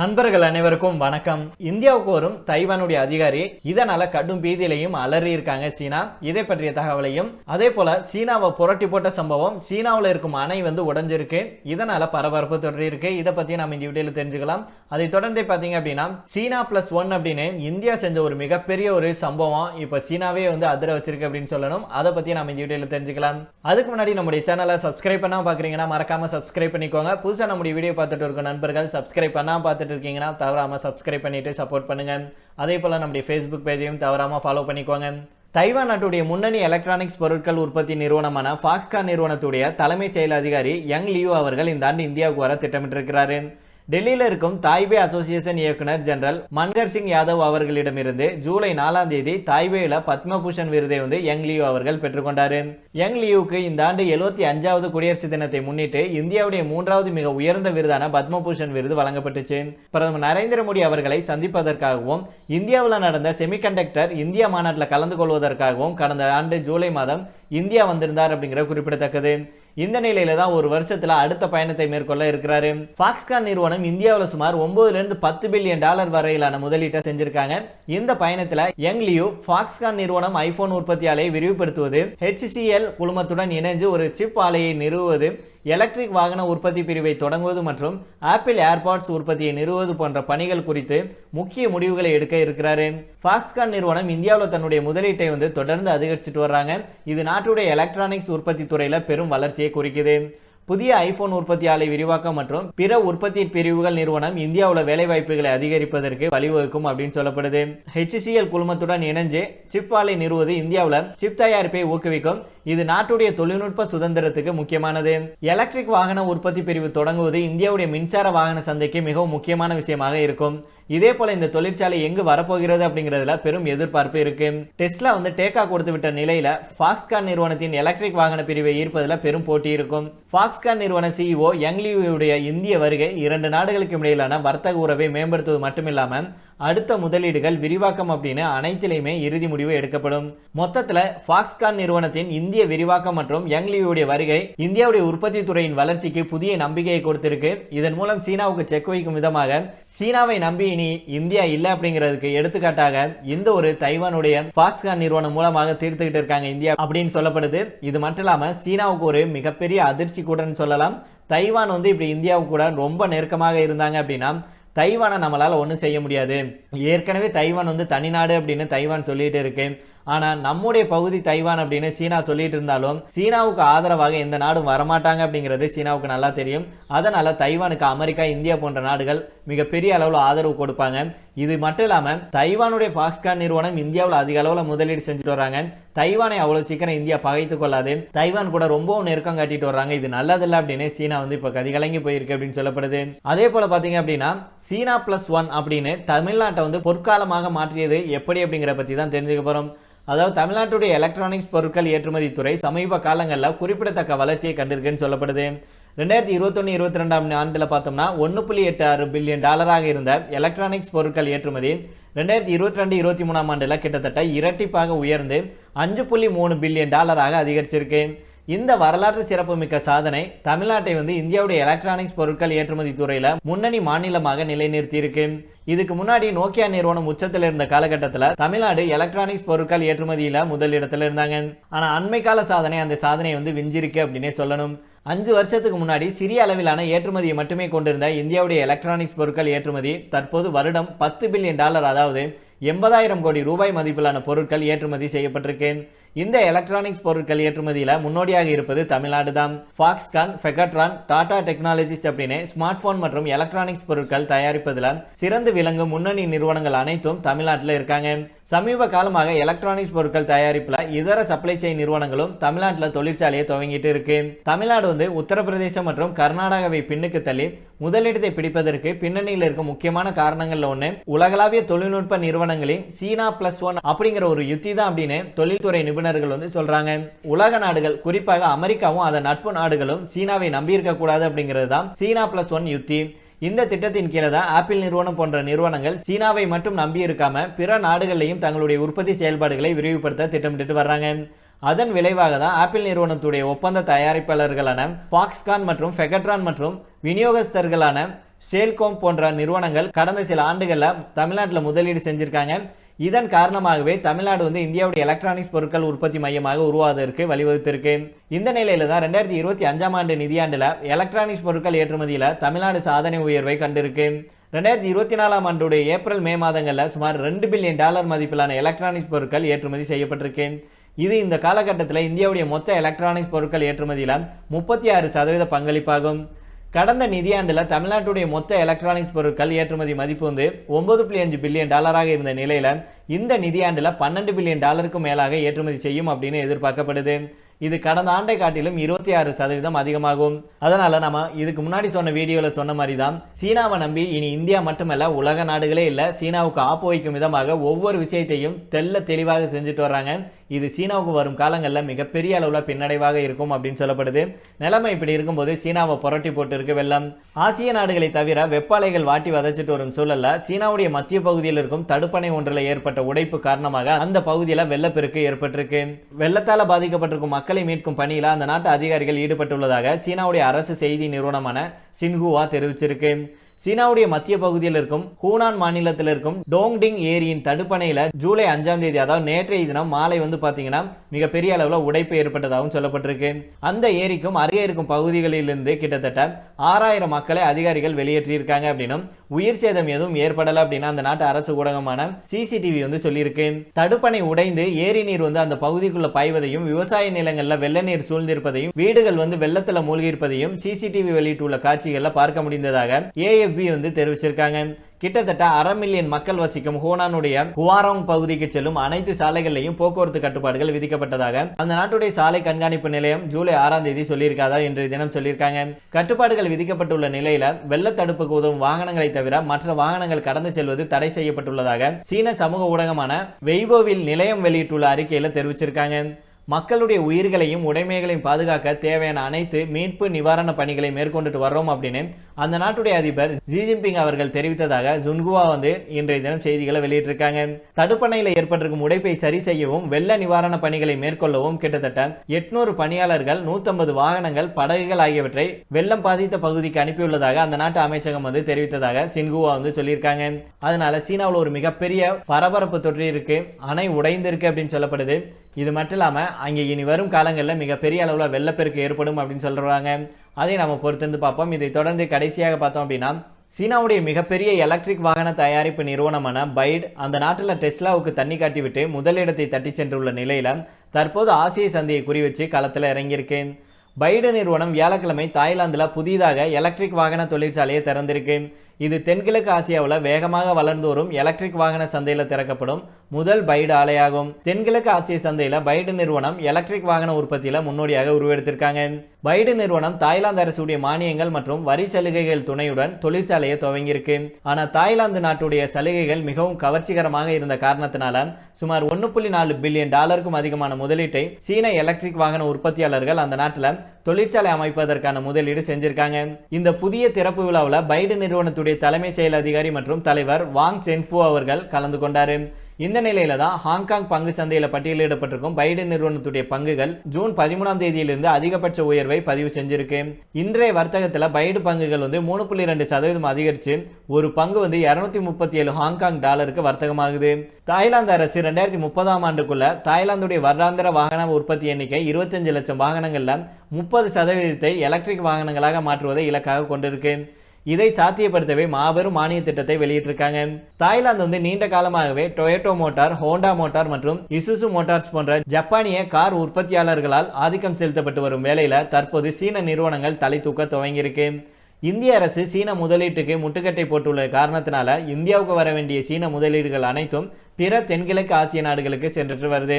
நண்பர்கள் அனைவருக்கும் வணக்கம். இந்தியாவுக்கு வரும் தைவானுடைய அதிகாரி இதனால கடும் பீதியிலையும் அலறி இருக்காங்க சீனா. இதை பற்றிய தகவலையும் அதே போல சீனாவை புரட்டி போட்ட சம்பவம் சீனாவில் இருக்கும் அணை வந்து உடைஞ்சிருக்கு. இதனால பரபரப்பு தொடரிருக்கு இதை பத்தி நம்ம இந்த வீடியோல தெரிஞ்சுக்கலாம். அதை தொடர்ந்து பாத்தீங்க அப்படின்னா சீனா பிளஸ் ஒன் அப்படின்னு இந்தியா செஞ்ச ஒரு மிகப்பெரிய ஒரு சம்பவம். இப்ப சீனாவே வந்து அதிர வச்சிருக்கு அப்படின்னு சொல்லணும். அதை பத்தி நம்ம இந்த வீடியோல தெரிஞ்சுக்கலாம். அதுக்கு முன்னாடி நம்முடைய சேனலை சப்ஸ்கிரைப் பண்ணாம பாக்குறீங்கன்னா மறக்காம சப்ஸ்கிரைப் பண்ணிக்கோங்க. புதுசா நம்முடைய வீடியோ பார்த்துட்டு இருக்க நண்பர்கள் சப்ஸ்கிரைப் பண்ணாம பார்த்துட்டு இருக்கீங்கன்னா தவறாம சப்ஸ்கிரைப் பண்ணிட்டு சப்போர்ட் பண்ணுங்க. அதே போல நம்முடைய ஃபேஸ்புக் பேஜையும் தவறாம ஃபாலோ பண்ணிக்கோங்க. தைவான் நாட்டுடைய முன்னணி எலக்ட்ரானிக்ஸ் பொருட்கள் உற்பத்தி நிறுவனமான ஃபாக்ஸ்கான் நிறுவனத்துடைய தலைமை செயல் அதிகாரி யங் லியூ அவர்கள் இந்த ஆண்டு இந்தியாவுக்கு வர திட்டமிட்டிருக்கிறாரு. டெல்லியில் இருக்கும் தாய்பே அசோசியேஷன் இயக்குனர் ஜெனரல் மன்கர் சிங் யாதவ் அவர்களிடமிருந்து ஜூலை நாலாம் தேதி தாய்பேயில் பத்மபூஷன் விருதை வந்து யங் லியூ அவர்கள் பெற்றுக்கொண்டார் யங் லியூக்கு இந்த ஆண்டு எழுபத்தி அஞ்சாவது குடியரசு தினத்தை முன்னிட்டு இந்தியாவுடைய மூன்றாவது மிக உயர்ந்த விருதான பத்மபூஷன் விருது வழங்கப்பட்டுச்சு. பிரதமர் நரேந்திர மோடி அவர்களை சந்திப்பதற்காகவும் இந்தியாவில் நடந்த செமிகண்டக்டர் இந்தியா மாநாட்டில் கலந்து கொள்வதற்காகவும் கடந்த ஆண்டு ஜூலை மாதம் இந்தியா வந்திருந்தார் அப்படிங்கிற குறிப்பிடத்தக்கது. இந்த நிலையில தான் ஒரு வருஷத்துல அடுத்த பயணத்தை மேற்கொள்ள இருக்கிறாரு. ஃபாக்ஸ்கான் நிறுவனம் இந்தியாவில் சுமார் ஒன்பதுல இருந்து பத்து பில்லியன் டாலர் வரையிலான முதலீட்டை செஞ்சிருக்காங்க. இந்த பயணத்துல யங் லியூ ஃபாக்ஸ்கான் நிறுவனம் ஐபோன் உற்பத்தி ஆலையை விரிவுபடுத்துவது ஹெச்சிஎல் குழுமத்துடன் இணைஞ்சு ஒரு சிப் ஆலையை நிறுவுவது எலக்ட்ரிக் வாகன உற்பத்தி பிரிவை தொடங்குவது மற்றும் ஆப்பிள் ஏர்பாட்ஸ் உற்பத்தியை நிறுவுவது போன்ற பணிகள் குறித்து முக்கிய முடிவுகளை எடுக்க இருக்கிறாரு. ஃபாக்ஸ்கான் நிறுவனம் இந்தியாவில் தன்னுடைய முதலீட்டை வந்து தொடர்ந்து அதிகரிச்சுட்டு வர்றாங்க. இது நாட்டுடைய எலக்ட்ரானிக்ஸ் உற்பத்தி துறையில் பெரும் வளர்ச்சியை குறிக்குது. புதிய ஐபோன் உற்பத்தி ஆலை விரிவாக்கம் மற்றும் பிற உற்பத்தி பிரிவுகள் நிறுவனம் இந்தியாவில் வேலைவாய்ப்புகளை அதிகரிப்பதற்கு வழிவகுக்கும் அப்படின்னு சொல்லப்படுது. ஹெச்சிஎல் குழுமத்துடன் இணைஞ்சு சிப் ஆலை நிறுவது இந்தியாவில் சிப் தயாரிப்பை ஊக்குவிக்கும். இது நாட்டுடைய தொழில்நுட்ப சுதந்திரத்துக்கு முக்கியமானது. எலக்ட்ரிக் வாகன உற்பத்தி பிரிவு தொடங்குவது இந்தியாவுடைய மின்சார வாகன சந்தைக்கு மிகவும் முக்கியமான விஷயமாக இருக்கும். இதே போல இந்த தொழிற்சாலை எங்கு வரப்போகிறது அப்படிங்கிறதுல பெரும் எதிர்பார்ப்பு இருக்கு. டெஸ்லா வந்து டேக்கா கொடுத்து விட்ட நிலையில ஃபாக்ஸ்கான் நிறுவனத்தின் எலக்ட்ரிக் வாகன பிரிவை ஈர்ப்பதில் பெரும் போட்டி இருக்கும். ஃபாக்ஸ்கான் நிறுவன சிஇஓ யங்லியுடைய இந்திய வருகை இரண்டு நாடுகளுக்கு இடையிலான வர்த்தக உறவை மேம்படுத்துவது மட்டுமில்லாமல் அடுத்த முதலீடுகள் விரிவாக்கம் அப்படின்னு அனைத்திலையுமே இறுதி முடிவு எடுக்கப்படும். மொத்தத்தில் ஃபாக்ஸ்கான் நிறுவனத்தின் இந்திய விரிவாக்கம் மற்றும் யங்லியுடைய வருகை இந்தியாவுடைய உற்பத்தி துறையின் வளர்ச்சிக்கு புதிய நம்பிக்கையை கொடுத்திருக்கு. இதன் மூலம் சீனாவுக்கு செக் வைக்கும் விதமாக சீனாவை நம்பி இனி இந்தியா இல்லை அப்படிங்கிறதுக்கு எடுத்துக்காட்டாக இந்த ஒரு தைவானுடைய ஃபாக்ஸ்கான் நிறுவனம் மூலமாக தீர்த்துக்கிட்டு இருக்காங்க இந்தியா அப்படின்னு சொல்லப்படுது. இது மட்டும் இல்லாமல் சீனாவுக்கு ஒரு மிகப்பெரிய அதிர்ச்சி கூடன்னு சொல்லலாம். தைவான் வந்து இப்படி இந்தியாவுக்கு கூட ரொம்ப நெருக்கமாக இருந்தாங்க அப்படின்னா தைவானை நம்மளால் ஒன்றும் செய்ய முடியாது. ஏற்கனவே தைவான் வந்து தனிநாடு அப்படின்னு தைவான் சொல்லிட்டு இருக்கு. ஆனால் நம்முடைய பகுதி தைவான் அப்படின்னு சீனா சொல்லிட்டு இருந்தாலும் சீனாவுக்கு ஆதரவாக எந்த நாடும் வரமாட்டாங்க அப்படிங்கிறது சீனாவுக்கு நல்லா தெரியும். அதனால் தைவானுக்கு அமெரிக்கா இந்தியா போன்ற நாடுகள் மிகப்பெரிய அளவில் ஆதரவு கொடுப்பாங்க. இது மட்டும் இல்லாமல் தைவானுடைய பாக்ஸ்கான் நிறுவனம் இந்தியாவில் அதிக அளவில் முதலீடு செஞ்சுட்டு வராங்க. தைவானை அவ்வளோ சீக்கிரம் இந்தியா பகைத்து கொள்ளாது. தைவான் கூட ரொம்பவும் நெருக்கம் காட்டிட்டு வராங்க இது நல்லதில்லை அப்படின்னு சீனா வந்து இப்போ கதிகலங்கி போயிருக்கு அப்படின்னு சொல்லப்படுது. அதே போல் பார்த்தீங்க அப்படின்னா சீனா ப்ளஸ் ஒன் அப்படின்னு தமிழ்நாட்டை வந்து பொற்காலமாக மாற்றியது எப்படி அப்படிங்கிற பற்றி தான் தெரிஞ்சுக்க போகிறோம் அதாவது தமிழ்நாட்டுடைய எலக்ட்ரானிக்ஸ் பொருட்கள் ஏற்றுமதி துறை சமீப காலங்களில் குறிப்பிடத்தக்க வளர்ச்சியை கண்டிருக்குன்னு சொல்லப்படுது. ரெண்டாயிரத்தி இருபத்தொன்று இருபத்தி ரெண்டாம் ஆண்டில் பார்த்தோம்னா ஒன்று புள்ளி எட்டு ஆறு பில்லியன் டாலராக இருந்த எலக்ட்ரானிக்ஸ் பொருட்கள் ஏற்றுமதி ரெண்டாயிரத்தி இருபத்தி ரெண்டு இருபத்தி மூணாம் ஆண்டில் கிட்டத்தட்ட இரட்டிப்பாக உயர்ந்து அஞ்சு புள்ளி மூணு பில்லியன் டாலராக அதிகரிச்சிருக்கு. இந்த வரலாற்று சிறப்புமிக்க சாதனை தமிழ்நாட்டை வந்து இந்தியாவுடைய எலக்ட்ரானிக்ஸ் பொருட்கள் ஏற்றுமதி துறையில முன்னணி மாநிலமாக நிலைநிறுத்தியிருக்கு. இதுக்கு முன்னாடி நோக்கியா நிறுவனம் உச்சத்தில் இருந்த காலகட்டத்தில் தமிழ்நாடு எலக்ட்ரானிக்ஸ் பொருட்கள் ஏற்றுமதியில முதலிடத்துல இருந்தாங்க. ஆனா அண்மை கால சாதனை அந்த சாதனை வந்து விஞ்சிருக்கு அப்படின்னே சொல்லணும். அஞ்சு வருஷத்துக்கு முன்னாடி சிறிய அளவிலான ஏற்றுமதியை மட்டுமே கொண்டிருந்த இந்தியாவுடைய எலக்ட்ரானிக்ஸ் பொருட்கள் ஏற்றுமதி தற்போது வருடம் பத்து பில்லியன் டாலர் அதாவது எண்பதாயிரம் கோடி ரூபாய் மதிப்பிலான பொருட்கள் ஏற்றுமதி செய்யப்பட்டிருக்கு. இந்த எலக்ட்ரானிக்ஸ் பொருட்கள் ஏற்றுமதியில் முன்னோடியாக இருப்பது தமிழ்நாடு தான். ஃபாக்ஸ்கான் ஃபெகட்ரான் டாடா டெக்னாலஜிஸ் அப்படின்னு ஸ்மார்ட் போன் மற்றும் எலக்ட்ரானிக்ஸ் பொருட்கள் தயாரிப்பதில் சிறந்து விளங்கும் முன்னணி நிறுவனங்கள் அனைத்தும் தமிழ்நாட்டில் இருக்காங்க. சமீப காலமாக எலக்ட்ரானிக்ஸ் பொருட்கள் தயாரிப்பில் இதர சப்ளை செயின் நிறுவனங்களும் தமிழ்நாட்டில் தொழிற்சாலையை துவங்கிட்டு இருக்கு. தமிழ்நாடு வந்து உத்தரப்பிரதேசம் மற்றும் கர்நாடகாவை பின்னுக்கு தள்ளி முதலிடத்தை பிடிப்பதற்கு பின்னணியில் இருக்க முக்கியமான காரணங்கள்ல ஒன்று உலகளாவிய தொழில்நுட்ப நிறுவனங்களின் சீனா பிளஸ் ஒன் அப்படிங்கிற ஒரு யுத்தி தான் அப்படின்னு தொழில்துறை நிபுணர்கள் வந்து சொல்றாங்க. உலக நாடுகள் குறிப்பாக அமெரிக்காவும் அதன் நட்பு நாடுகளும் சீனாவை நம்பியிருக்க கூடாது அப்படிங்கிறது தான் சீனா பிளஸ் ஒன் யுத்தி. இந்த திட்டத்தின் கீழே தான் ஆப்பிள் நிறுவனம் போன்ற நிறுவனங்கள் சீனாவை மட்டும் நம்பி இருக்காம பிற நாடுகளையும் தங்களுடைய உற்பத்தி செயல்பாடுகளை விரிவுபடுத்த திட்டமிட்டு வர்றாங்க. அதன் விளைவாக தான் ஆப்பிள் நிறுவனத்துடைய ஒப்பந்த தயாரிப்பாளர்களான பாக்ஸ்கான் மற்றும் ஃபெகட்ரான் மற்றும் விநியோகஸ்தர்களான ஷேல்கோம் போன்ற நிறுவனங்கள் கடந்த சில ஆண்டுகளில் தமிழ்நாட்டில் முதலீடு செஞ்சுருக்காங்க. இதன் காரணமாகவே தமிழ்நாடு வந்து இந்தியாவுடைய எலக்ட்ரானிக்ஸ் பொருட்கள் உற்பத்தி மையமாக உருவாவதற்கு வழிவகுத்திருக்கு. இந்த நிலையில தான் ரெண்டாயிரத்தி இருபத்தி அஞ்சாம் ஆண்டு நிதியாண்டில் எலக்ட்ரானிக்ஸ் பொருட்கள் ஏற்றுமதியில் தமிழ்நாடு சாதனை உயர்வை கண்டிருக்கு. ரெண்டாயிரத்தி இருபத்தி நாலாம் ஆண்டுடைய ஏப்ரல் மே மாதங்களில் சுமார் ரெண்டு பில்லியன் டாலர் மதிப்பிலான எலக்ட்ரானிக்ஸ் பொருட்கள் ஏற்றுமதி செய்யப்பட்டிருக்கு. இது இந்த காலகட்டத்தில் இந்தியாவுடைய மொத்த எலக்ட்ரானிக்ஸ் பொருட்கள் ஏற்றுமதியில் முப்பத்தி ஆறு சதவீத பங்களிப்பாகும். கடந்த நிதியாண்டில் தமிழ்நாட்டுடைய மொத்த எலக்ட்ரானிக்ஸ் பொருட்கள் ஏற்றுமதி மதிப்பு வந்து ஒன்பது புள்ளி அஞ்சு பில்லியன் டாலராக இருந்த நிலையில் இந்த நிதியாண்டில் பன்னெண்டு பில்லியன் டாலருக்கும் மேலாக ஏற்றுமதி செய்யும் அப்படின்னு எதிர்பார்க்கப்படுது. இது கடந்த ஆண்டை காட்டிலும் இருபத்தி ஆறு சதவீதம் அதிகமாகும். அதனால நம்ம இதுக்கு முன்னாடி சொன்ன வீடியோவில் சொன்ன மாதிரி தான் சீனாவை நம்பி இனி இந்தியா மட்டுமல்ல உலக நாடுகளே இல்லை சீனாவுக்கு ஆப்பு வைக்கும் விதமாக ஒவ்வொரு விஷயத்தையும் தெல்ல தெளிவாக செஞ்சுட்டு வர்றாங்க. இது சீனாவுக்கு வரும் காலங்களில் மிகப்பெரிய அளவில் பின்னடைவாக இருக்கும் அப்படின்னு சொல்லப்படுது. நிலைமை இப்படி இருக்கும்போது சீனாவை புரட்டி போட்டுருக்கு வெள்ளம். ஆசிய நாடுகளை தவிர வெப்பாலைகள் வாட்டி வதச்சிட்டு வரும் சூழல்ல சீனாவுடைய மத்திய பகுதியில் இருக்கும் தடுப்பணை ஒன்றில் ஏற்பட்ட உடைப்பு காரணமாக அந்த பகுதியில் வெள்ளப்பெருக்கு ஏற்பட்டிருக்கு. வெள்ளத்தால் பாதிக்கப்பட்டிருக்கும் மக்களை மீட்கும் பணியில் அந்த நாட்டு அதிகாரிகள் ஈடுபட்டுள்ளதாக சீனாவுடைய அரசு செய்தி நிறுவனமான சின்ஹுவா தெரிவிச்சிருக்கு. சீனாவுடைய மத்திய பகுதியில் இருக்கும் ஹூனான் மாநிலத்தில் இருக்கும் டோங்டிங் ஏரியின் தடுப்பணையில் ஜூலை அஞ்சாம் தேதி அதாவது நேற்றைய தினம் மாலை வந்து பார்த்தீங்கன்னா மிகப்பெரிய அளவில் உடைப்பு ஏற்பட்டதாகவும் சொல்லப்பட்டிருக்கு. அந்த ஏரிக்கும் அருகே இருக்கும் பகுதிகளிலிருந்து கிட்டத்தட்ட ஆறாயிரம் மக்களை அதிகாரிகள் வெளியேற்றியிருக்காங்க அப்படின்னும் உயிர் சேதம் எதுவும் ஏற்படலை அப்படின்னா அந்த நாட்டு அரசு ஊடகமான சிசிடிவி வந்து சொல்லியிருக்கு. தடுப்பணை உடைந்து ஏரி நீர் வந்து அந்த பகுதிக்குள்ள பாய்வதையும் விவசாய நிலங்களில் வெள்ள நீர் சூழ்ந்திருப்பதையும் வீடுகள் வந்து வெள்ளத்தில் மூழ்கி இருப்பதையும் சிசிடிவி வெளியிட்டுள்ள காட்சிகளில் பார்க்க முடிந்ததாக ஏஎஃப்பி வந்து தெரிவிச்சிருக்காங்க. கிட்டத்தட்ட அரை மில்லியன் மக்கள் வசிக்கும் ஹூனானுடைய ஹுவாரோங் பகுதிக்கு செல்லும் அனைத்து சாலைகளிலையும் போக்குவரத்து கட்டுப்பாடுகள் விதிக்கப்பட்டதாக அந்த நாட்டுடைய சாலை கண்காணிப்பு நிலையம் ஜூலை ஆறாம் தேதி சொல்லியிருக்காதா இன்றைய தினம் சொல்லியிருக்காங்க. கட்டுப்பாடுகள் விதிக்கப்பட்டுள்ள நிலையில வெள்ள தடுப்புக்கு உதவும் வாகனங்களை தவிர மற்ற வாகனங்கள் கடந்து செல்வது தடை செய்யப்பட்டுள்ளதாக சீன சமூக ஊடகமான வெய்போவில் நிலையம் வெளியிட்டுள்ள அறிக்கையில தெரிவிச்சிருக்காங்க. மக்களுடைய உயிர்களையும் உடைமைகளையும் பாதுகாக்க தேவையான அனைத்து மீட்பு நிவாரண பணிகளை மேற்கொண்டுட்டு வர்றோம் அப்படின்னு அந்த நாட்டுடைய அதிபர் ஜி ஜின்பிங் அவர்கள் தெரிவித்ததாக ஜுன்குவா வந்து இன்றைய தினம் செய்திகளை வெளியிட்டிருக்காங்க. தடுப்பணையில் ஏற்பட்டிருக்கும் உடைப்பை சரி செய்யவும் வெள்ள நிவாரண பணிகளை மேற்கொள்ளவும் கிட்டத்தட்ட எட்நூறு பணியாளர்கள் நூத்தம்பது வாகனங்கள் படகுகள் ஆகியவற்றை வெள்ளம் பாதித்த பகுதிக்கு அனுப்பியுள்ளதாக அந்த நாட்டு அமைச்சகம் வந்து தெரிவித்ததாக சின்குவா வந்து சொல்லியிருக்காங்க. அதனால சீனாவில் ஒரு மிகப்பெரிய பரபரப்பு தொற்று இருக்கு. அணை உடைந்திருக்கு அப்படின்னு சொல்லப்படுது. இது மட்டும் இல்லாமல் அங்கே இனி வரும் காலங்களில் மிகப்பெரிய அளவில் வெள்ளப்பெருக்கு ஏற்படும் அப்படின்னு சொல்கிறாங்க அதை நம்ம பொறுத்திருந்து பார்ப்போம். இதை தொடர்ந்து கடைசியாக பார்த்தோம் அப்படின்னா சீனாவுடைய மிகப்பெரிய எலக்ட்ரிக் வாகன தயாரிப்பு நிறுவனமான பைட் அந்த நாட்டில் டெஸ்லாவுக்கு தண்ணி காட்டிவிட்டு முதலிடத்தை தட்டி சென்றுள்ள நிலையில் தற்போது ஆசிய சந்தையை குறிவச்சு களத்தில் இறங்கியிருக்கு. பைடு நிறுவனம் வியாழக்கிழமை தாய்லாந்தில் புதிதாக எலக்ட்ரிக் வாகன தொழிற்சாலையை திறந்திருக்கு. இது தென்கிழக்கு ஆசியாவில் வேகமாக வளர்ந்து வரும் எலக்ட்ரிக் வாகன சந்தையில் திறக்கப்படும் முதல் பைடு ஆலையாகும். தென்கிழக்கு ஆசிய சந்தையில் பைடு நிறுவனம் எலக்ட்ரிக் வாகன உற்பத்தியில் முன்னோடியாக உருவெடுத்திருக்காங்க. பைடு நிறுவனம் தாய்லாந்து அரசுடைய மானியங்கள் மற்றும் வரி சலுகைகள் துணையுடன் தொழிற்சாலையை துவங்கியிருக்கு. ஆனால் தாய்லாந்து நாட்டுடைய சலுகைகள் மிகவும் கவர்ச்சிகரமாக இருந்த காரணத்தினால சுமார் ஒன்று புள்ளி நாலு பில்லியன் டாலருக்கும் அதிகமான முதலீட்டை சீன எலக்ட்ரிக் வாகன உற்பத்தியாளர்கள் அந்த நாட்டில் தொழிற்சாலை அமைப்பதற்கான முதலீடு செஞ்சிருக்காங்க. இந்த புதிய திறப்பு விழாவில் பைடு நிறுவனத்துடைய தலைமை செயல் அதிகாரி மற்றும் தலைவர் வாங் சென்ஃபு அவர்கள் கலந்து கொண்டாரு. இந்த நிலையில தான் ஹாங்காங் பங்கு சந்தையில் பட்டியலிடப்பட்டிருக்கும் பைடன் நிறுவனத்துடைய பங்குகள் ஜூன் பதிமூணாம் தேதியிலிருந்து அதிகபட்ச உயர்வை பதிவு செஞ்சிருக்கு. இன்றைய வர்த்தகத்தில் பைடு பங்குகள் வந்து மூணு புள்ளி ரெண்டு சதவீதம் அதிகரித்து ஒரு பங்கு வந்து இரநூத்தி முப்பத்தி ஏழு ஹாங்காங் டாலருக்கு வர்த்தகமாகுது. தாய்லாந்து அரசு ரெண்டாயிரத்தி முப்பதாம் ஆண்டுக்குள்ள தாய்லாந்துடைய வருடாந்திர வாகன உற்பத்தி எண்ணிக்கை இருபத்தஞ்சு லட்சம் வாகனங்களில் முப்பது சதவீதத்தை எலக்ட்ரிக் வாகனங்களாக மாற்றுவதை இலக்காக கொண்டிருக்கு. இதை சாத்தியப்படுத்தவே மாபெரும் மானிய திட்டத்தை வெளியிட்டிருக்காங்க. தாய்லாந்து வந்து நீண்ட காலமாகவே டொயோட்டோ மோட்டார் ஹோண்டா மோட்டார் மற்றும் இசுசு மோட்டார்ஸ் போன்ற ஜப்பானிய கார் உற்பத்தியாளர்களால் ஆதிக்கம் செலுத்தப்பட்டு வரும் வேளையில தற்போது சீன நிறுவனங்கள் தலை தூக்க துவங்கியிருக்கு. இந்திய அரசு சீன முதலீட்டுக்கு முட்டுக்கட்டை போட்டுள்ள காரணத்தினால இந்தியாவுக்கு வர வேண்டிய சீன முதலீடுகள் அனைத்தும் பிற தென்கிழக்கு ஆசிய நாடுகளுக்கு சென்றுட்டு வருது.